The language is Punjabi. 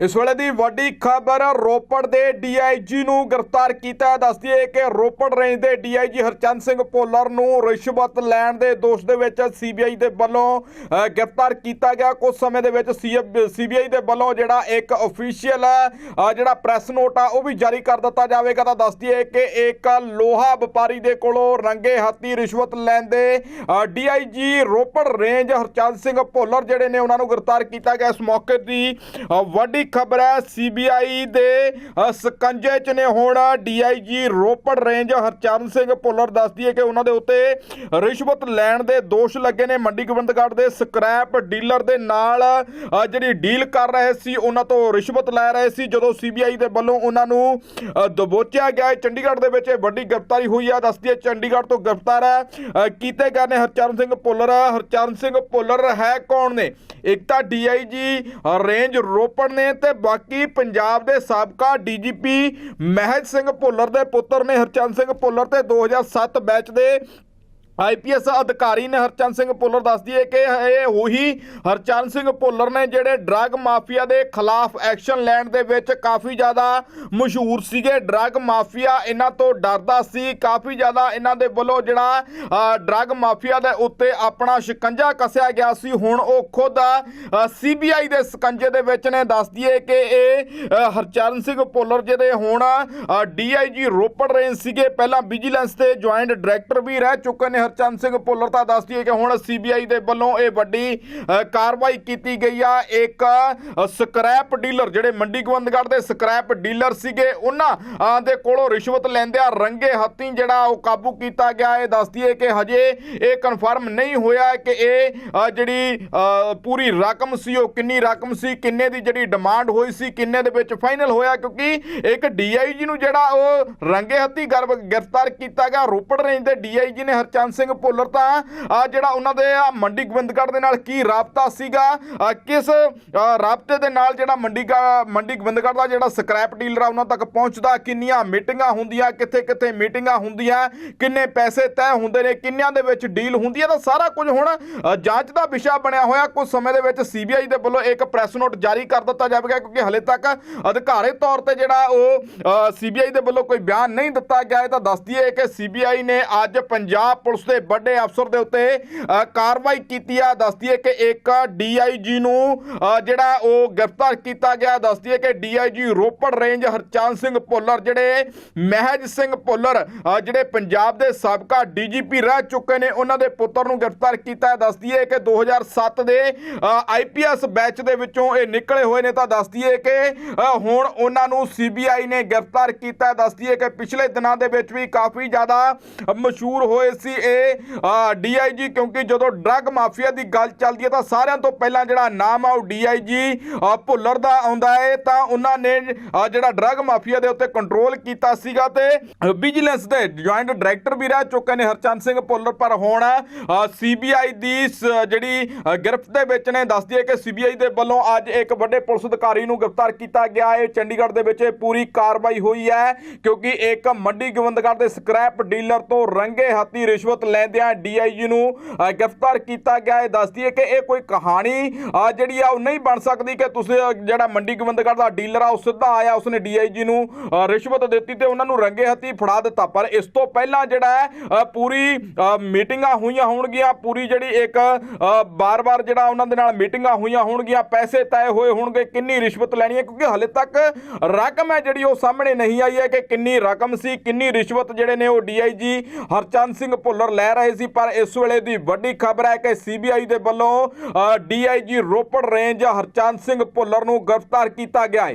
ਇਸ ਵੇਲੇ ਦੀ ਵੱਡੀ ਖਬਰ, ਰੋਪੜ ਦੇ ਡੀਆਈਜੀ ਨੂੰ ਗ੍ਰਿਫਤਾਰ ਕੀਤਾ। ਹੈ। ਦੱਸਦੀ ਹੈ ਕਿ ਰੋਪੜ ਰੇਂਜ ਦੇ ਡੀਆਈਜੀ ਹਰਚੰਦ ਸਿੰਘ ਭੋਲਰ ਨੂੰ ਰਿਸ਼ਵਤ ਲੈਣ ਦੇ ਦੋਸ਼ ਦੇ ਵਿੱਚ ਸੀਬੀਆਈ ਦੇ ਵੱਲੋਂ ਗ੍ਰਿਫਤਾਰ ਕੀਤਾ ਗਿਆ। ਕੁਝ ਸਮੇਂ ਦੇ ਵਿੱਚ ਸੀਬੀਆਈ ਦੇ ਵੱਲੋਂ ਜਿਹੜਾ ਇੱਕ ਅਫੀਸ਼ੀਅਲ ਜਿਹੜਾ ਪ੍ਰੈਸ ਨੋਟ ਆ, ਉਹ ਵੀ ਜਾਰੀ ਕਰ ਦਿੱਤਾ ਜਾਵੇਗਾ। ਤਾਂ ਦੱਸਦੀ ਹੈ ਕਿ ਇੱਕ ਲੋਹਾ ਵਪਾਰੀ ਦੇ ਕੋਲੋਂ ਰੰਗੇ ਹੱਥੀ ਰਿਸ਼ਵਤ ਲੈਂਦੇ ਡੀਆਈਜੀ ਰੋਪੜ ਰੇਂਜ ਹਰਚੰਦ ਸਿੰਘ ਭੋਲਰ ਜਿਹੜੇ ਨੇ, ਉਹਨਾਂ ਨੂੰ ਗ੍ਰਿਫਤਾਰ ਕੀਤਾ ਗਿਆ। ਇਸ ਮੌਕੇ ਦੀ ਵੱਡੀ ਵੱਡੀ ਖਬਰ ਹੈ ਸੀਬੀਆਈ ਦੇ ਅ, ਸਕੰਜੇ 'ਚ ਨੇ ਹੁਣ ਡੀਆਈਜੀ ਰੋਪੜ ਰੇਂਜ ਹਰਚਰਨ ਸਿੰਘ ਭੁੱਲਰ ਦੱਸਦੀ ਹੈ ਕਿ ਉਹਨਾਂ ਦੇ ਉੱਤੇ ਰਿਸ਼ਵਤ ਲੈਣ ਦੇ ਦੋਸ਼ ਲੱਗੇ ਨੇ ਮੰਡੀ ਗੋਬਿੰਦਗੜ੍ਹ ਦੇ ਸਕ੍ਰੈਪ ਡੀਲਰ ਦੇ ਨਾਲ ਜਿਹੜੀ ਡੀਲ ਕਰ ਰਹੇ ਸੀ ਉਹਨਾਂ ਤੋਂ ਰਿਸ਼ਵਤ ਲੈ ਰਹੇ ਸੀ ਜਦੋਂ ਸੀਬੀਆਈ ਦੇ ਵੱਲੋਂ ਉਹਨਾਂ ਨੂੰ ਦਬੋਚਿਆ ਗਿਆ ਹੈ। ਚੰਡੀਗੜ੍ਹ ਦੇ ਵਿੱਚ ਇਹ ਵੱਡੀ ਗ੍ਰਿਫਤਾਰੀ ਹੋਈ ਹੈ ਦੱਸਦੀ ਹੈ ਚੰਡੀਗੜ੍ਹ ਤੋਂ ਗ੍ਰਿਫਤਾਰ ਹੈ ਕੀਤੇ ਗਏ ਨੇ ਹਰਚਰਨ ਸਿੰਘ ਭੁੱਲਰ ਹਰਚਰਨ ਸਿੰਘ ਭੁੱਲਰ ਹੈ ਕੌਣ ਨੇ ਇੱਕ ਤਾਂ ਡੀਆਈਜੀ ਰੇਂਜ ਰੋਪੜ ਨੇ ਤੇ ਬਾਕੀ ਪੰਜਾਬ ਦੇ ਸਾਬਕਾ ਡੀਜੀਪੀ ਮਹਿਜ ਸਿੰਘ ਭੁੱਲਰ ਦੇ ਪੁੱਤਰ ਨੇ, ਹਰਚੰਦ ਸਿੰਘ ਭੁੱਲਰ ਤੇ 2007 ਬੈਚ ਦੇ ਆਈਪੀਐਸ ਅਧਿਕਾਰੀ ਨੇ ਹਰਚੰਦ ਸਿੰਘ ਭੁੱਲਰ ਦੱਸਦੀ ਹੈ ਕਿ ਇਹ ਉਹੀ ਹਰਚੰਦ ਸਿੰਘ ਭੁੱਲਰ ਨੇ ਜਿਹੜੇ ਡਰੱਗ ਮਾਫੀਆ ਦੇ ਖਿਲਾਫ ਐਕਸ਼ਨ ਲੈਣ ਦੇ ਵਿੱਚ ਕਾਫੀ ਜ਼ਿਆਦਾ ਮਸ਼ਹੂਰ ਸੀਗੇ। ਡਰੱਗ ਮਾਫੀਆ ਇਹਨਾਂ ਤੋਂ ਡਰਦਾ ਸੀ। ਕਾਫੀ ਜ਼ਿਆਦਾ ਇਹਨਾਂ ਦੇ ਵੱਲੋਂ ਜਿਹੜਾ ਡਰੱਗ ਮਾਫੀਆ ਦੇ ਉੱਤੇ ਆਪਣਾ ਸ਼ਿਕੰਜਾ ਕੱਸਿਆ ਗਿਆ ਸੀ। ਹੁਣ ਉਹ ਖੁਦ ਸੀਬੀਆਈ ਦੇ ਸਕੰਜੇ ਦੇ ਵਿੱਚ ਨੇ। ਦੱਸਦੀ ਹੈ ਕਿ ਇਹ ਅ, ਹਰਚਰਨ ਸਿੰਘ ਭੁੱਲਰ ਜਿਹਦੇ ਹੁਣ ਡੀਆਈਜੀ ਰੋਪੜ ਰੇਂਜ ਸੀਗੇ। ਪਹਿਲਾਂ ਵਿਜੀਲੈਂਸ ਦੇ ਜੁਆਇੰਟ ਡਾਇਰੈਕਟਰ ਵੀ ਰਹਿ ਚੁੱਕੇ ਨੇ ਹਰਚੰਦ ਸਿੰਘ ਭੁੱਲਰ ਤਾਂ ਦੱਸਦੀ ਹੈ ਕਿ ਹੁਣ ਸੀਬੀਆਈ ਦੇ ਵੱਲੋਂ ਇਹ ਵੱਡੀ ਕਾਰਵਾਈ ਕੀਤੀ ਗਈ ਆ। ਇੱਕ ਅ, ਸਕ੍ਰੈਪ ਡੀਲਰ ਜਿਹੜੇ ਮੰਡੀ ਗੋਬਿੰਦਗੜ੍ਹ ਦੇ ਸਕ੍ਰੈਪ ਡੀਲਰ ਸੀਗੇ ਉਹਨਾਂ ਦੇ ਕੋਲੋਂ ਰਿਸ਼ਵਤ ਲੈਂਦਿਆਂ ਰੰਗੇ ਹੱਥੀਂ ਜਿਹੜਾ ਉਹ ਕਾਬੂ ਕੀਤਾ ਗਿਆ। ਇਹ ਦੱਸਦੀ ਹੈ ਕਿ ਹਜੇ ਇਹ ਕਨਫਰਮ ਨਹੀਂ ਹੋਇਆ ਕਿ ਇਹ ਜਿਹੜੀ ਪੂਰੀ ਰਕਮ ਸੀ ਉਹ ਕਿੰਨੀ ਰਕਮ ਸੀ ਕਿੰਨੇ ਦੀ ਜਿਹੜੀ ਡਿਮਾਂਡ ਹੋਈ ਸੀ ਕਿੰਨੇ ਦੇ ਵਿੱਚ ਫਾਈਨਲ ਹੋਇਆ ਕਿਉਂਕਿ ਇੱਕ ਡੀਆਈਜੀ ਨੂੰ ਜਿਹੜਾ ਉਹ ਰੰਗੇ ਹੱਥੀਂ ਗਰਭ- ਗ੍ਰਿਫਤਾਰ ਕੀਤਾ ਗਿਆ। ਰੋਪੜ ਰੇਂਜ ਦੇ ਡੀਆਈਜੀ ਨੇ ਹਰਚੰਦ ਸਿੰਘ ਭੁੱਲਰ ਤਾਂ ਆ ਜਿਹੜਾ ਉਹਨਾਂ ਦੇ ਮੰਡੀ ਗੋਬਿੰਦਗੜ੍ਹ ਦੇ ਨਾਲ ਕੀ ਰਾਬਤਾ ਸੀਗਾ ਕਿਸ ਰਾਬਤੇ ਦੇ ਨਾਲ ਜਿਹੜਾ ਮੰਡੀ ਮੰਡੀ ਗੋਬਿੰਦਗੜ੍ਹ ਦਾ ਜਿਹੜਾ ਸਕ੍ਰੈਪ ਡੀਲਰ ਆ ਉਹਨਾਂ ਤੱਕ ਪਹੁੰਚਦਾ, ਕਿੰਨੀਆਂ ਮੀਟਿੰਗਾਂ ਹੁੰਦੀਆਂ ਕਿੱਥੇ ਕਿੱਥੇ ਮੀਟਿੰਗਾਂ ਹੁੰਦੀਆਂ, ਕਿੰਨੇ ਪੈਸੇ ਤੈਅ ਹੁੰਦੇ ਨੇ, ਕਿੰਨਿਆਂ ਦੇ ਵਿੱਚ ਡੀਲ ਹੁੰਦੀ ਹੈ ਤਾਂ ਸਾਰਾ ਕੁਝ ਹੁਣ ਜਾਂਚ ਦਾ ਵਿਸ਼ਾ ਬਣਿਆ ਹੋਇਆ। ਕੁਝ ਸਮੇਂ ਦੇ ਵਿੱਚ ਸੀਬੀਆਈ ਦੇ ਵੱਲੋਂ ਇੱਕ ਪ੍ਰੈਸ ਨੋਟ ਜਾਰੀ ਕਰ ਦਿੱਤਾ ਜਾਵੇਗਾ, ਕਿਉਂਕਿ ਹਲੇ ਤੱਕ ਅਧਿਕਾਰਿਤ ਤੌਰ ਤੇ ਜਿਹੜਾ ਉਹ ਸੀਬੀਆਈ ਦੇ ਵੱਲੋਂ ਕੋਈ ਬਿਆਨ ਨਹੀਂ ਦਿੱਤਾ ਗਿਆ ਹੈ। ਤਾਂ ਦੱਸਦੀ ਹੈ ਕਿ ਸੀਬੀਆਈ ਨੇ ਅੱਜ ਪੰਜਾਬ ਪੁਲਿਸ ਦੇ ਵੱਡੇ ਅਫਸਰ ਦੇ ਉੱਤੇ ਕਾਰਵਾਈ ਕੀਤੀ ਆ। ਦੱਸਦੀ ਹੈ ਕਿ ਇੱਕ ਡੀਆਈਜੀ ਨੂੰ ਜਿਹੜਾ ਉਹ ਗ੍ਰਿਫਤਾਰ ਕੀਤਾ ਗਿਆ। ਦੱਸਦੀ ਹੈ ਕਿ ਡੀਆਈਜੀ ਰੋਪੜ ਰੇਂਜ ਹਰਚੰਦ ਸਿੰਘ ਭੁੱਲਰ, ਜਿਹੜੇ ਮਹਿਜ ਸਿੰਘ ਭੁੱਲਰ ਜਿਹੜੇ ਪੰਜਾਬ ਦੇ ਸਾਬਕਾ ਡੀਜੀਪੀ ਰਹਿ ਚੁੱਕੇ ਨੇ, ਉਹਨਾਂ ਦੇ ਪੁੱਤਰ ਨੂੰ ਗ੍ਰਿਫਤਾਰ ਕੀਤਾ ਹੈ। ਦੱਸਦੀ ਹੈ ਕਿ 2007 ਦੇ ਆਈਪੀਐਸ ਬੈਚ ਦੇ ਵਿੱਚੋਂ ਇਹ ਨਿਕਲੇ ਹੋਏ ਨੇ। ਤਾਂ ਦੱਸਦੀ ਹੈ ਕਿ ਹੁਣ ਉਹਨਾਂ ਨੂੰ ਸੀਬੀਆਈ ਨੇ ਗ੍ਰਿਫਤਾਰ ਕੀਤਾ ਹੈ। ਦੱਸਦੀ ਹੈ ਕਿ ਪਿਛਲੇ ਦਿਨਾਂ ਦੇ ਵਿੱਚ ਵੀ ਕਾਫੀ ਜ਼ਿਆਦਾ ਮਸ਼ਹੂਰ ਹੋਏ ਸੀ ਡੀਆਈਜੀ ਕਿਉਂਕਿ ਜਦੋਂ ਡਰੱਗ ਮਾਫੀਆ ਦੀ ਗੱਲ ਚੱਲਦੀ ਹੈ ਤਾਂ ਸਾਰਿਆਂ ਤੋਂ ਪਹਿਲਾਂ ਜਿਹੜਾ ਨਾਮ ਆ ਉਹ ਡੀਆਈਜੀ ਭੁੱਲਰ ਦਾ ਆਉਂਦਾ ਹੈ ਤਾਂ ਉਹਨਾਂ ਨੇ ਜਿਹੜਾ ਡਰੱਗ ਮਾਫੀਆ ਦੇ ਉੱਤੇ ਕੰਟਰੋਲ ਕੀਤਾ ਸੀਗਾ ਤੇ ਵਿਜੀਲੈਂਸ ਦੇ ਜੁਆਇੰਟ ਡਾਇਰੈਕਟਰ ਵੀ ਰਹਿ ਚੁੱਕੇ ਨੇ ਹਰਚੰਦ ਸਿੰਘ ਭੁੱਲਰ, ਪਰ ਹੁਣ ਸੀਬੀਆਈ ਦੀ ਜਿਹੜੀ ਗ੍ਰਿਫਤ ਦੇ ਵਿੱਚ ਨੇ, ਦੱਸਦੀ ਹੈ ਕਿ ਸੀਬੀਆਈ ਦੇ ਵੱਲੋਂ ਅੱਜ ਇੱਕ ਵੱਡੇ ਪੁਲਿਸ ਅਧਿਕਾਰੀ ਨੂੰ ਗ੍ਰਿਫਤਾਰ ਕੀਤਾ ਗਿਆ ਹੈ ਚੰਡੀਗੜ੍ਹ ਦੇ ਵਿੱਚ ਇਹ ਪੂਰੀ ਕਾਰਵਾਈ ਹੋਈ ਹੈ, ਕਿਉਂਕਿ ਇੱਕ ਮੰਡੀ ਗੋਬਿੰਦਗੜ੍ਹ ਦੇ ਸਕ੍ਰੈਪ ਡੀਲਰ ਤੋਂ ਰੰਗੇ ਹੱਥੀ ਰਿਸ਼ਵਤ ਲੈਂਦਿਆਂ ਡੀਆਈਜੀ ਨੂੰ ਗ੍ਰਿਫਤਾਰ ਕੀਤਾ ਗਿਆ। ਹੈ ਦੱਸਦੀ ਹੈ ਕਿ ਇਹ ਕੋਈ ਕਹਾਣੀ ਜਿਹੜੀ ਆ, ਉਹ ਨਹੀਂ ਬਣ ਸਕਦੀ ਕਿ ਤੁਸੀਂ ਜਿਹੜਾ ਮੰਡੀ ਗੋਬਿੰਦਗੜ੍ਹ ਦਾ ਡੀਲਰ ਆ ਉਹ ਸਿੱਧਾ ਆਇਆ, ਉਸਨੇ ਡੀਆਈਜੀ ਨੂੰ ਰਿਸ਼ਵਤ ਦਿੱਤੀ ਤੇ ਉਹਨਾਂ ਨੂੰ ਰੰਗੇ ਹੱਥੀ ਫੜਾ ਦਿੱਤਾ। ਪਰ ਇਸ ਤੋਂ ਪਹਿਲਾਂ ਜਿਹੜਾ ਹੈ ਪੂਰੀ ਮੀਟਿੰਗਾਂ ਹੋਈਆਂ ਹੋਣਗੀਆਂ। ਪੂਰੀ ਜਿਹੜੀ ਇੱਕ ਬਾਰ-ਬਾਰ ਜਿਹੜਾ ਉਹਨਾਂ ਦੇ ਨਾਲ ਮੀਟਿੰਗਾਂ ਹੋਈਆਂ ਹੋਣਗੀਆਂ। ਪੈਸੇ ਤੈਅ ਹੋਏ ਹੋਣਗੇ, ਕਿੰਨੀ ਰਿਸ਼ਵਤ ਲੈਣੀ ਹੈ, ਕਿਉਂਕਿ ਹਲੇ ਤੱਕ ਰਕਮ ਹੈ ਜਿਹੜੀ ਉਹ ਸਾਹਮਣੇ ਨਹੀਂ ਆਈ ਹੈ ਕਿ ਕਿੰਨੀ ਰਕਮ ਸੀ, ਕਿੰਨੀ ਰਿਸ਼ਵਤ ਜਿਹੜੇ ਨੇ ਉਹ ਡੀਆਈਜੀ ਹਰਚੰਦ ਸਿੰਘ ਭੁੱਲਰ ਲੈ ਰਹੇ ਸੀ, ਪਰ ਇਸ ਵੇਲੇ ਦੀ ਵੱਡੀ ਖਬਰ ਹੈ ਕਿ ਸੀਬੀਆਈ ਦੇ ਵੱਲੋਂ ਡੀਆਈਜੀ ਰੋਪੜ ਰੇਂਜ ਹਰਚੰਦ ਸਿੰਘ ਭੁੱਲਰ ਨੂੰ ਗ੍ਰਿਫਤਾਰ ਕੀਤਾ ਗਿਆ ਹੈ।